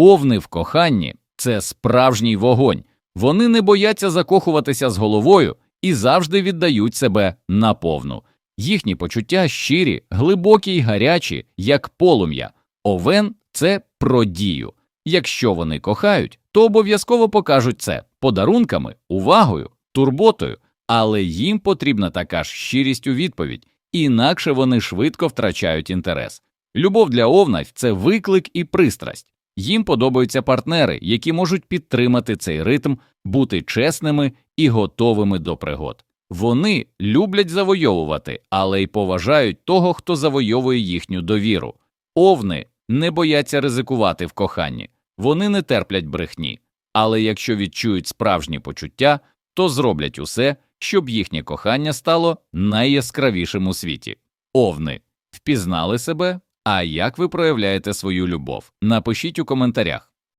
Овни в коханні це справжній вогонь. Вони не бояться закохуватися з головою і завжди віддають себе наповну. Їхні почуття щирі, глибокі й гарячі, як полум'я. Овен це про дію. Якщо вони кохають, то обов'язково покажуть це подарунками, увагою, турботою, але їм потрібна така ж щирість у відповідь, інакше вони швидко втрачають інтерес. Любов для овна це виклик і пристрасть. Їм подобаються партнери, які можуть підтримати цей ритм, бути чесними і готовими до пригод. Вони люблять завойовувати, але й поважають того, хто завойовує їхню довіру. Овни не бояться ризикувати в коханні, вони не терплять брехні, але якщо відчують справжні почуття, то зроблять усе, щоб їхнє кохання стало найяскравішим у світі. Овни впізнали себе. А як ви проявляєте свою любов? Напишіть у коментарях.